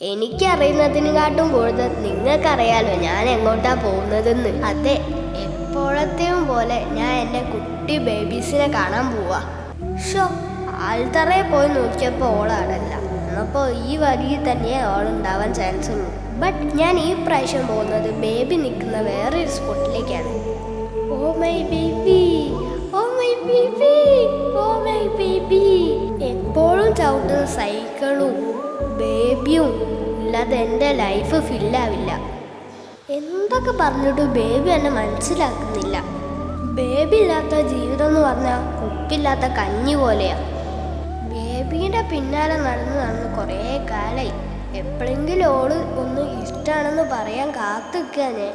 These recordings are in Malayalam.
എനിക്കറിയുന്നതിനെക്കാട്ടും കൂടുതൽ നിങ്ങൾക്കറിയാലോ ഞാൻ എങ്ങോട്ടാ പോകുന്നതെന്ന്. അതെ എപ്പോഴത്തെയും പോലെ ഞാൻ എന്റെ കുട്ടി ബേബീസിനെ കാണാൻ പോവാ. ഷോ ആൾത്തറയെ പോയി നോക്കിയപ്പോൾ ഓളാടല്ല അപ്പോൾ ഈ വഴിയിൽ തന്നെ ഓളുണ്ടാവാൻ ചാൻസ് ഉള്ളൂ ബട്ട് ഞാൻ ഈ പ്രാവശ്യം പോകുന്നത് ബേബി നിൽക്കുന്ന വേറൊരു സ്പോട്ടിലേക്കാണ്. ഓ my baby oh my baby oh my baby. എപ്പോഴും ചവിട്ടുന്ന സൈക്കിളും ബേബിയും ഇല്ലാതെ എന്റെ ലൈഫ് ഫില്ലാവില്ല. എന്തൊക്കെ പറഞ്ഞിട്ട് ബേബി എന്നെ മനസ്സിലാക്കുന്നില്ല. ബേബി ഇല്ലാത്ത ജീവിതം എന്ന് പറഞ്ഞാൽ ഉപ്പില്ലാത്ത കഞ്ഞി പോലെയാ. ബേബിയുടെ പിന്നാലെ നടന്ന് നടന്ന് കുറേ കാലായി. എപ്പോഴെങ്കിലും ഓൾ ഒന്ന് ഇഷ്ടമാണെന്ന് പറയാൻ കാത്തു നിൽക്കുക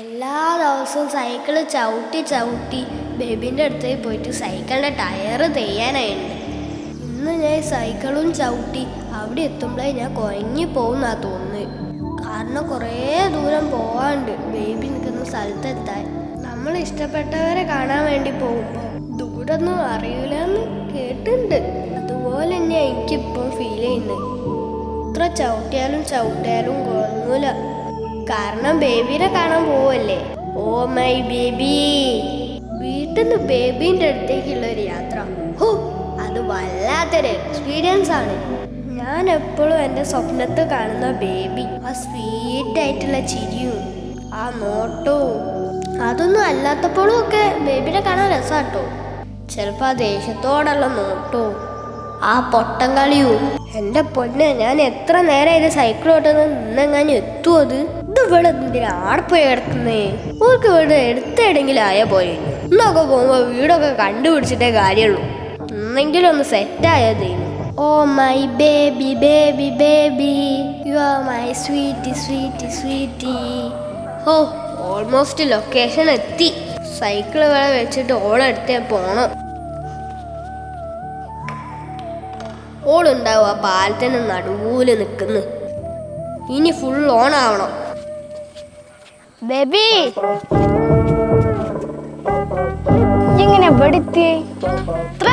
എല്ലാ ദിവസവും സൈക്കിൾ ചവിട്ടി ചവിട്ടി ബേബീന്റെ അടുത്തേക്ക് പോയിട്ട് സൈക്കിളിന്റെ ടയർ തെയ്യാനായിട്ടുണ്ട് സൈക്കിളും ചവിട്ടി അവിടെ എത്തുമ്പോഴേ ഞാൻ കുഴങ്ങി പോകുന്നാ തോന്നുന്നത് കാരണം കുറേ ദൂരം പോവാണ്ട് ബേബി നിൽക്കുന്ന സ്ഥലത്തെത്താൻ. നമ്മൾ ഇഷ്ടപ്പെട്ടവരെ കാണാൻ വേണ്ടി പോകുമ്പോൾ ദൂരൊന്നും അറിയില്ലെന്ന് കേട്ടിട്ടുണ്ട് അതുപോലെ തന്നെ എനിക്കിപ്പോൾ ഫീൽ ചെയ്യുന്നത് എത്ര ചവിട്ടിയാലും ചവിട്ടിയാലും കുഴങ്ങൂല. കാരണം ബേബീനെ കാണാൻ പോവല്ലേ? Oh my baby. വീട്ടിൽ നിന്ന് ബേബീന്റെ അടുത്തേക്കുള്ള ഒരു യാത്ര. ഹോ അത് വല്ലാത്തൊരു എക്സ്പീരിയൻസ് ആണ്. ഞാൻ എപ്പോഴും എന്റെ സ്വപ്നത്തിൽ കാണുന്ന ബേബി ആ സ്വീറ്റ് ആയിട്ടുള്ള ചിരിയും ആ നോട്ടവും അതൊന്നും അല്ലാത്തപ്പോഴും ഒക്കെ ബേബിനെ കാണാൻ രസാട്ടോ ചിലപ്പോൾ ആ ദേഷ്യത്തോടുള്ള നോട്ടവും ആ പൊട്ടം കളിയും എന്റെ പൊന്നെ ഞാൻ എത്ര നേരം ഇത് സൈക്കിൾ ഓട്ടുന്നത് നിന്നെങ്ങാനും എത്തുമോ അത്? ഇത് ഇവിടെ എന്തിനാ ആടെ പോയി കിടക്കുന്നേ ഓർക്ക് ഇവിടെ എടുത്തെടെങ്കിലും ആയ പോലെ ഇന്നൊക്കെ പോകുമ്പോൾ വീടൊക്കെ കണ്ടുപിടിച്ചിട്ടേ കാര്യമുള്ളൂ. എന്നെങ്കിലും ഒന്ന് സെറ്റായതേനു ഓ my baby baby baby. You are my sweetie sweetie sweetie. Oh almost location എത്തി. സൈക്കിൾ വേറെ വെച്ചിട്ട് ഓളെടുത്തേ പോണം. ഓളുണ്ടാവും ആ പാലത്തിന് നടുവൂൽ നിൽക്കുന്നു. ഇനി ഫുൾ ഓൺ ആവണം. ബേബി! ഇങ്ങനെ ഇത്ര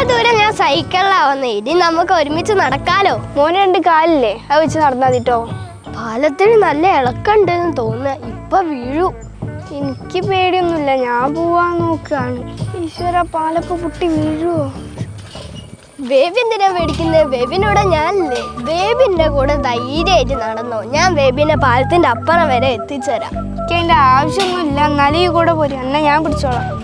ദൂരം ഞാൻ സൈക്കിളിലാ ഇനി നമുക്ക് ഒരുമിച്ച് നടക്കാലോ. മോനെ രണ്ട് കാലില്ലേ? അത് വെച്ച് നടന്നാ മതിട്ടോ പാലത്തിന് നല്ല ഇളക്കണ്ടെന്ന് തോന്നുന്നു. ഇപ്പൊ വീഴൂ. എനിക്ക് പേടിയൊന്നുമില്ല. ഞാൻ പോവാൻ നോക്കുകയാണ് ഈശ്വര പാലൊക്കെ പൊട്ടി വീഴുവോ? ബേബി എന്തിനാ പേടിക്കുന്നത് ബേബിനൂടെ ഞാനില്ലേ. ബേബിന്റെ കൂടെ ധൈര്യമായിട്ട് നടന്നോ. ഞാൻ ബേബിനെ പാലത്തിന്റെ അപ്പുറം വരെ എത്തിച്ചേരാം. എനിക്ക് അതിന്റെ ആവശ്യമൊന്നുമില്ല. എന്നാലും കൂടെ പോരും. എന്നാ ഞാൻ പിടിച്ചോളാം.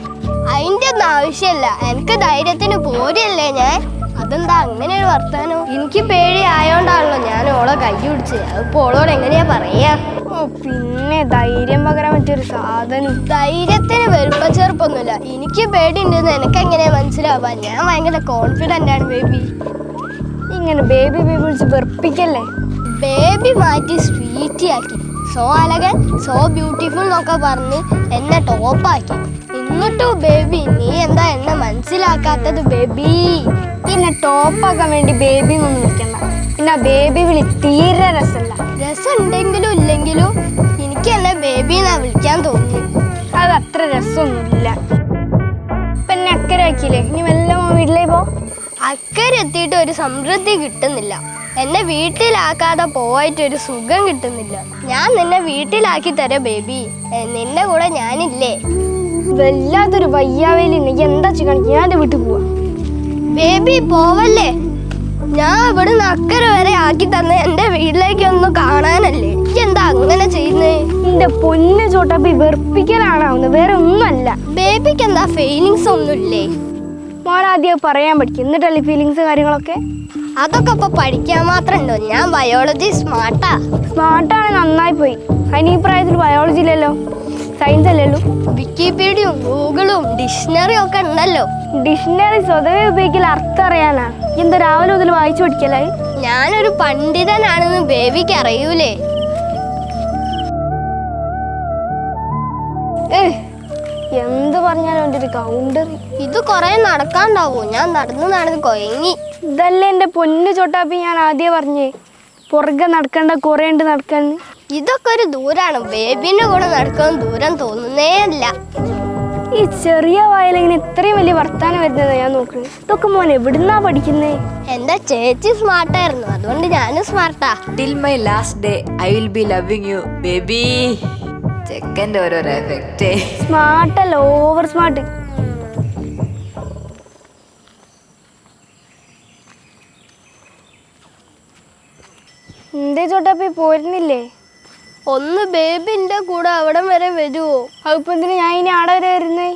അതിന്റെ ഒന്നും ആവശ്യമില്ല. എനിക്ക് ധൈര്യത്തിന് പോരല്ലേ ഞാൻ? അതെന്താ അങ്ങനെ ഒരു വർത്താനോ? എനിക്ക് പേടി ആയോണ്ടാണല്ലോ ഞാൻ ഓളെ കൈ പിടിച്ച്. അതിപ്പോ ഓളോട് എങ്ങനെയാ പറയാ? ഓ പിന്നെ ധൈര്യം പകരാൻ പറ്റിയൊരു സാധനം. ധൈര്യത്തിന് വെറുപ്പ ചെറുപ്പൊന്നുമില്ല. എനിക്ക് പേടിയുണ്ടെന്ന് എനിക്ക് എങ്ങനെയാ മനസ്സിലാവാ? ഞാൻ ഭയങ്കര കോൺഫിഡന്റ് ആണ് ബേബി ഇങ്ങനെ ബേബി ബേബി വിളിച്ച് വെറുപ്പിക്കല്ലേ? ബേബി മാറ്റി സ്വീറ്റി ആക്കി. സോ അലകൻ സോ ബ്യൂട്ടിഫുൾ എന്നൊക്കെ പറഞ്ഞ് എന്നെ ടോപ്പാക്കി എന്നിട്ടും ബേബി നീ എന്താ എന്നെ മനസ്സിലാക്കാത്തത് ബേബി പിന്നെ ടോപ്പാക്കാൻ വേണ്ടി ബേബി ഒന്നും വിളിക്കണ്ട പിന്നെ ബേബി വിളി തീരെ രസമല്ല. രസം ഉണ്ടെങ്കിലും ഇല്ലെങ്കിലും എനിക്ക് എന്നെ ബേബി എന്നാ വിളിക്കാൻ തോന്നി അത് അത്ര രസമൊന്നുമില്ല. ഇപ്പൊ എന്നെ അക്കരെ ആക്കിയില്ലേ? ഇനി വല്ല വീട്ടിലേ പോ. അക്കരെ എത്തിയിട്ട് ഒരു സമൃദ്ധി കിട്ടുന്നില്ല. എന്നെ വീട്ടിലാക്കാതെ പോയിട്ട് ഒരു സുഖം കിട്ടുന്നില്ല. ഞാൻ നിന്നെ വീട്ടിലാക്കി തരാം ബേബി നിന്റെ കൂടെ ഞാനില്ലേ? വല്ലാത്തൊരു വയ്യാവേലി എന്താ ചെയ്യണം ഞാൻ എന്റെ വീട്ടിൽ പോവാ. ബേബി പോവല്ലേ? ഞാൻ ഇവിടുന്ന് അക്കരെ വരെ ആക്കി തന്ന എന്റെ വീട്ടിലേക്ക് ഒന്ന് കാണാനല്ലേ? എന്താ അങ്ങനെ ചെയ്യുന്നേ? എന്റെ പൊന്ന് ചോട്ടപ്പി വെറുപ്പിക്കലാണാവുന്നത് വേറെ ഒന്നുമല്ല. ബേബിക്ക് എന്താ ഫീലിങ്സ് ഒന്നുമില്ലേ? മോനാദ്യം പറയാൻ പഠിക്കും. എന്നിട്ടല്ലേ ഫീലിങ്സ് കാര്യങ്ങളൊക്കെ? അതൊക്കെ ഇപ്പൊ പഠിക്കാൻ മാത്രണ്ടോ ഞാൻ ബയോളജി സ്മാർട്ടാ സ്മാർട്ടാണ് നന്നായി പോയി. അതിന് ഈ പ്രായത്തിൽ ബയോളജി ഇല്ലല്ലോ. സയൻസ് അല്ലല്ലോ. വിക്കിപീഡിയയും ഗൂഗിളും ഡിക്ഷണറിയും ഒക്കെ ഉണ്ടല്ലോ. ഡിക്ഷണറി സ്വതവേ ഉപയോഗിക്കൽ അർത്ഥം അറിയാനാ. എന്താ രാവിലെ മുതൽ വായിച്ചു പഠിക്കലായി? ഞാനൊരു പണ്ഡിതനാണെന്ന് ബേബിക്ക് അറിയൂലേ. എന്ത് പറഞ്ഞാലും എന്റെ ഒരു കൗണ്ടർ ഇത് കുറെ നടക്കാണ്ടാവൂ? ഞാൻ നടന്ന് നടന്ന് കൊയങ്ങി. ഇതല്ലേ എന്റെ പൊന്നു ചോട്ടാപ്പി ഞാൻ ആദ്യം പറഞ്ഞേ. പുറകെ നടക്കണ്ട കുറേ ഉണ്ട് നടക്കാൻ. ഇതൊക്കെ ഒരു ദൂരാണ്. ബേബിന്റെ കൂടെ നടക്കാൻ ദൂരം തോന്നുന്നേ അല്ല. ഈ ചെറിയ വയലിങ്ങനെ ഇത്രയും വലിയ വർത്താനം വരുന്നത് ഞാൻ നോക്കുന്നത് ഇതൊക്കെ മോൻ എവിടുന്നാ പഠിക്കുന്നേ? എന്റെ ചേച്ചി സ്മാർട്ടായിരുന്നു അതുകൊണ്ട് ഞാനും സ്മാർട്ടാ till my last day I will be loving you baby ചെക്കന്റെ ഓരോരോ എഫക്റ്റ് സ്മാർട്ടല്ല ഓവർ സ്മാർട്ട് എന്തേ ചോട്ടപ്പി പോരുന്നില്ലേ? ഒന്ന് ബേബിന്റെ കൂടെ അവിടം വരെ വരുവോ? അതിപ്പോ ഞാൻ ഇനി ആടെ വരെ വരുന്നേ?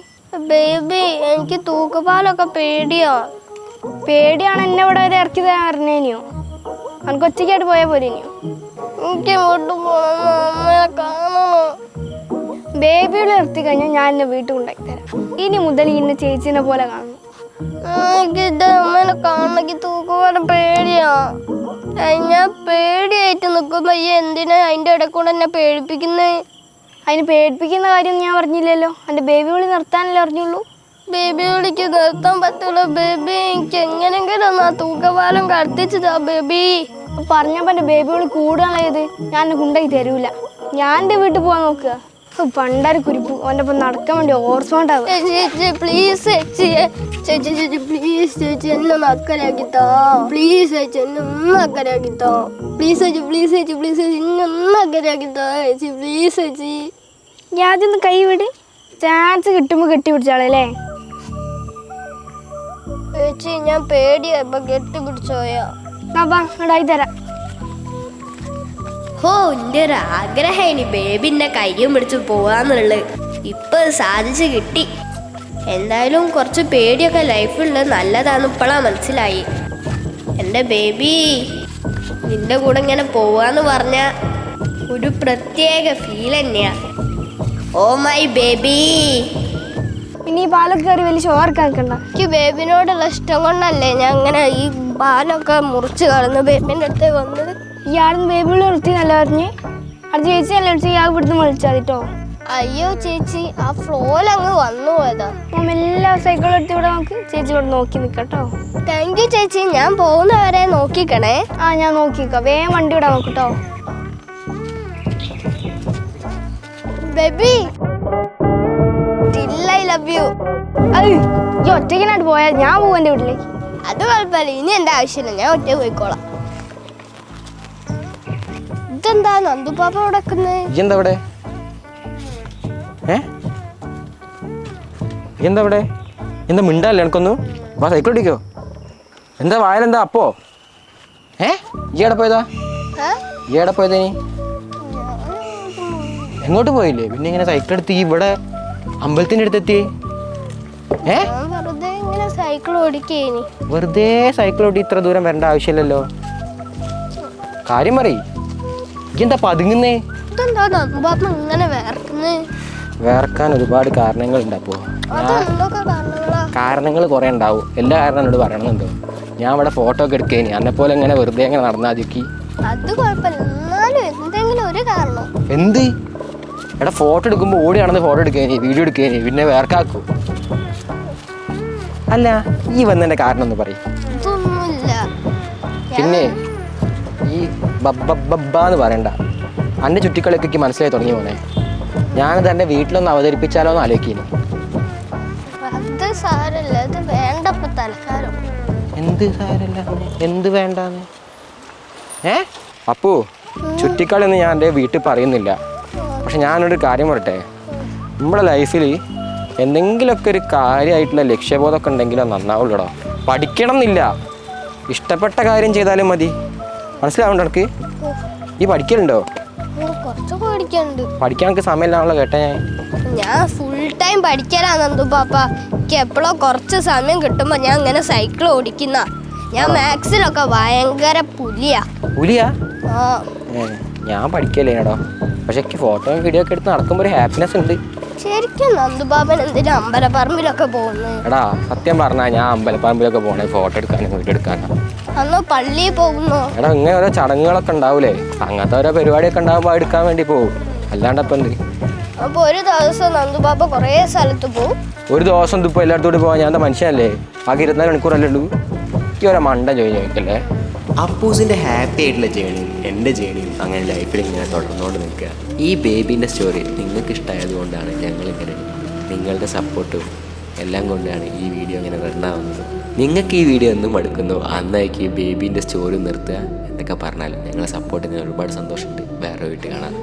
ബേബി എനിക്ക് തൂക്കുപാലൊക്കെ പേടിയോ. പേടിയാണ് എന്നെ ഇവിടെ വരെ ഇറക്കി തരാൻ പറഞ്ഞേനിയോ? അനക്ക് ഒറ്റയ്ക്കായിട്ട് പോയാൽ എനിക്ക് പോകണം അമ്മയെ കാണണം. ബേബിയുടെ നിർത്തി കഴിഞ്ഞാൽ ഞാൻ എന്നെ വീട്ടിൽ ഉണ്ടാക്കി തരാം. ഇനി മുതൽ ഇന്ന് ചേച്ചിനെ പോലെ കാണും. എനിക്ക് അമ്മേനെ കാണണമെങ്കിൽ തൂക്കുപാലം പേടിയാ. ഞാൻ പേടിയായിട്ട് നിൽക്കുമ്പോ ഈ എന്തിനാ അതിന്റെ ഇടക്കൂടെ കൂടെ എന്നെ പേടിപ്പിക്കുന്നത് അതിന് പേടിപ്പിക്കുന്ന കാര്യം ഞാൻ പറഞ്ഞില്ലല്ലോ. എന്റെ ബേബി വിളി നിർത്താനല്ലേ അറിഞ്ഞുള്ളൂ. ബേബി വിളിക്ക് നിർത്താൻ പറ്റൂല ബേബി എനിക്ക് എങ്ങനെങ്കിലും ഒന്ന് ആ തൂക്കപാലം കടത്തിച്ചതാ ബേബി പറഞ്ഞപ്പോൾ എന്റെ ബേബി വിളി കൂടുതലായത് ഞാൻ എന്നെ കൊണ്ടായി തരൂല. ഞാൻ എന്റെ വീട്ടിൽ പോകാൻ നോക്കുക. പണ്ടാര് കുരിപ്പ് ഓന്റെ ഒപ്പം നടക്കാൻ വേണ്ടി ഓർമ്മണ്ടാവും ചേച്ചി പ്ലീസ് ചേച്ചി ചേച്ചി ചേച്ചി പ്ലീസ് ചേച്ചി എന്നെ ഒന്ന് പ്ലീസ് ചേച്ചി എന്നെ ഒന്ന് പ്ലീസ് ചേച്ചി പ്ലീസ് ചേച്ചി പ്ലീസ് ചേച്ചി എന്നെ ഒന്ന് അക്കരയാക്കി ചേച്ചി പ്ലീസ് ചേച്ചി ഞാൻ ആദ്യം കൈ വിട്. ചാൻസ് കിട്ടുമ്പോ കെട്ടി പിടിച്ചാളല്ലേ ചേച്ചി ഞാൻ പേടിയാ. ഇപ്പൊ കെട്ടി പിടിച്ചോയാ തരാം ഹോ എന്റെ ഒരു ആഗ്രഹം ഇനി ബേബിന്റെ കയ്യും പിടിച്ച് പോവാന്നുള്ളത്. ഇപ്പൊ സാധിച്ചു കിട്ടി. എന്തായാലും കുറച്ച് പേടിയൊക്കെ ലൈഫുണ്ട് നല്ലതാന്ന് ഇപ്പോഴാ മനസ്സിലായി. എന്റെ ബേബി നിന്റെ കൂടെ ഇങ്ങനെ പോവാന്ന് പറഞ്ഞ ഒരു പ്രത്യേക ഫീൽ തന്നെയാ. Oh my baby. ഇനി പാലൊക്കെ കയറി വലിയ ചോർക്കാക്കണ്ട എനിക്ക് ബേബിനോടുള്ള ഇഷ്ടം കൊണ്ടല്ലേ ഞാൻ അങ്ങനെ ഈ പാലൊക്കെ മുറിച്ച് കളന്ന് ബേബിന്റെ അടുത്ത് വന്നത്. ഇയാളും ബേബിൾ നിർത്തി നല്ല പറഞ്ഞ്? അടുത്ത ചേച്ചി നല്ല വിളിച്ച് ഇയാൾ ഇവിടുന്ന് വിളിച്ചാൽ കേട്ടോ അയ്യോ ചേച്ചി ആ ഫ്ലോയിൽ അങ്ങ് വന്നു പോയതാ. അപ്പം എല്ലാ സൈക്കിളും എടുത്ത് ഇവിടെ നമുക്ക് ചേച്ചി ഇവിടെ നോക്കി നിൽക്കട്ടോ താങ്ക് യു ചേച്ചി ഞാൻ പോകുന്നവരെ നോക്കിക്കണേ. ആ ഞാൻ നോക്കിക്കാം. വേഗം വണ്ടി വിടാൻ നോക്കട്ടോ ബേബി ഐ ലവ് യു അത് ഈ ഒറ്റയ്ക്കിനായിട്ട് പോയാൽ ഞാൻ പോകും എന്റെ വീട്ടിലേക്ക്. അത് കുഴപ്പമില്ല. ഇനി എന്റെ ആവശ്യമില്ല. ഞാൻ ഒറ്റ പോയിക്കോളാം. ഇതെന്താ? നന്ദുപാപ്പ നടക്കുന്നത് എന്താ ഇവിടെ? ഏ? എന്താ ഇവിടെ? എന്താ മിണ്ടല്ലേ എനിക്കൊന്നു? വാ സൈക്കിൾ ഓടിക്കോ. എന്താ വായലെന്താ? അപ്പോ? ഏ? ഈ എവിടെ പോയതാ? ഈ എവിടെ പോയതാ നീ എങ്ങോട്ട് പോയില്ലേ? പിന്നെ ഇങ്ങനെ സൈക്കിൾ എടുത്ത് ഇവിടെ അമ്പലത്തിന്റെ അടുത്തെത്തി. ഏ? സൈക്കിൾ ഓടിക്കേനി. വെറുതെ സൈക്കിൾ ഓടി ഇത്ര ദൂരം വരേണ്ട ആവശ്യമില്ലല്ലോ. കാര്യം പറയ്. പതുങ്ങുന്നേ? ഇതെന്താ ഇങ്ങനെ വേർക്കുന്നത് വേർക്കാൻ ഒരുപാട് കാരണങ്ങളുണ്ട് അപ്പോൾ കാരണങ്ങൾ കുറേ ഉണ്ടാവും. എല്ലാ കാരണം എന്നോട് പറയണമെന്നുണ്ടോ ഞാൻ ഇവിടെ ഫോട്ടോ ഒക്കെ എടുക്കേനി പോലെ ഇങ്ങനെ വെറുതെ ഇങ്ങനെ നടന്നാൽ ചുക്കി അത് എന്തെങ്കിലും ഒരു കാരണം. എന്ത്? എടാ ഫോട്ടോ എടുക്കുമ്പോൾ ഓടി നടന്ന് ഫോട്ടോ എടുക്കേനി വീഡിയോ എടുക്കേനി പിന്നെ വേർക്കാക്കൂ അല്ല ഈ വന്നതിന്റെ കാരണം ഒന്ന് പറയും. പിന്നെ? ഈ ബബ്ബ എന്ന് പറയണ്ട. എന്റെ ചുറ്റിക്കളിയൊക്കെ എനിക്ക് മനസ്സിലായി തുടങ്ങി പോണേ ഞാനത് എന്റെ വീട്ടിലൊന്ന് അവതരിപ്പിച്ചാലോ എന്ന് ആലോചിക്കുന്നു അത് സാരല്ല അത് വേണ്ടപ്പോ തൽക്കാലം. എന്ത് സാരല്ല? എന്ത് വേണ്ടാന്ന്? ഏ? അപ്പു എന്ന് ഞാൻ എന്റെ വീട്ടിൽ പറയുന്നില്ല. പക്ഷെ ഞാനൊരു കാര്യം പറട്ടെ നമ്മുടെ ലൈഫിൽ എന്തെങ്കിലുമൊക്കെ ഒരു കാര്യമായിട്ടുള്ള ലക്ഷ്യബോധമൊക്കെ ഉണ്ടെങ്കിലോ നന്നാവുള്ളൂടോ. പഠിക്കണം എന്നില്ല ഇഷ്ടപ്പെട്ട കാര്യം ചെയ്താലും മതി. മനസ്സിലാവുണ്ടോ എനിക്ക് ഈ പഠിക്കലുണ്ടോ? പഠിക്കാൻ എനിക്ക് സമയമില്ലാണല്ലോ കേട്ടെ. ഞാൻ ഞാൻ ഫുൾ ടൈം പഠിക്കാനാ നന്ദു പാപ്പ. എനിക്ക് എപ്പോഴോ കുറച്ച് സമയം കിട്ടുമ്പോൾ ഞാൻ ഇങ്ങനെ സൈക്കിൾ ഓടിക്കുന്ന. ഞാൻ മാത്സിലൊക്കെ ഭയങ്കര പുലിയാ. പുലിയാ? ഞാൻ പഠിക്കല്ലേനടോ പക്ഷെ എനിക്ക് ഫോട്ടോയും വീഡിയോ ഒക്കെ എടുത്ത് നടക്കുമ്പോൾ ഒരു ഹാപ്പിനെസ് ഉണ്ട്. ശരിക്കും നന്ദുബാബൻ എന്തിനാ അമ്പലപ്പറമ്പിലൊക്കെ പോകുന്നത് എടാ സത്യം പറഞ്ഞാ ഞാൻ അമ്പലപ്പറമ്പിലൊക്കെ പോണേ ഫോട്ടോ എടുക്കാനും വീഡിയോ എടുക്കാനും. അന്ന് പള്ളിയിൽ പോകുന്നു? എടാ ഇങ്ങനെ ഓരോ ചടങ്ങുകളൊക്കെ ഉണ്ടാവൂലേ? അങ്ങനത്തെ ഓരോ പരിപാടിയൊക്കെ ഉണ്ടാകുമ്പോൾ എടുക്കാൻ വേണ്ടി പോകും അല്ലാണ്ട് അപ്പം എന്ത്? അപ്പോൾ ഒരു ദിവസം നന്ദുബാബ കുറേ സ്ഥലത്ത് പോകും ഒരു ദിവസം ഇതിപ്പോൾ എല്ലായിടത്തോട്ട് പോകാൻ ഞാൻ എന്താ മനുഷ്യനല്ലേ? ആകെ ഇരുപത്തിനാല് മണിക്കൂറല്ലേ ഉള്ളൂ. ഈ ഓരോ മണ്ടൻ ചോദിച്ചു ചോദിക്കല്ലേ? അപ്പൂസിന്റെ ഹാപ്പി ആയിട്ടുള്ള ജേണിയും എന്റെ ജേണിയും അങ്ങനെ ലൈഫിൽ ഇങ്ങനെ തുടർന്നുകൊണ്ട് നിൽക്കുക. ഈ ബേബീന്റെ സ്റ്റോറി നിങ്ങൾക്ക് ഇഷ്ടമായതുകൊണ്ടാണ് ഞങ്ങളിങ്ങനെ നിങ്ങളുടെ സപ്പോർട്ടും എല്ലാം കൊണ്ടാണ് ഈ വീഡിയോ ഇങ്ങനെ റണ്ണാവുന്നത് നിങ്ങൾക്ക് ഈ വീഡിയോ എന്നും മടുക്കുന്നു അന്നായിക്ക് ഈ ബേബീന്റെ സ്റ്റോറി നിർത്തുക എന്നൊക്കെ പറഞ്ഞാലും ഞങ്ങളെ സപ്പോർട്ടിന് ഒരുപാട് സന്തോഷമുണ്ട്. വേറെ വീട്ടിൽ കാണാം.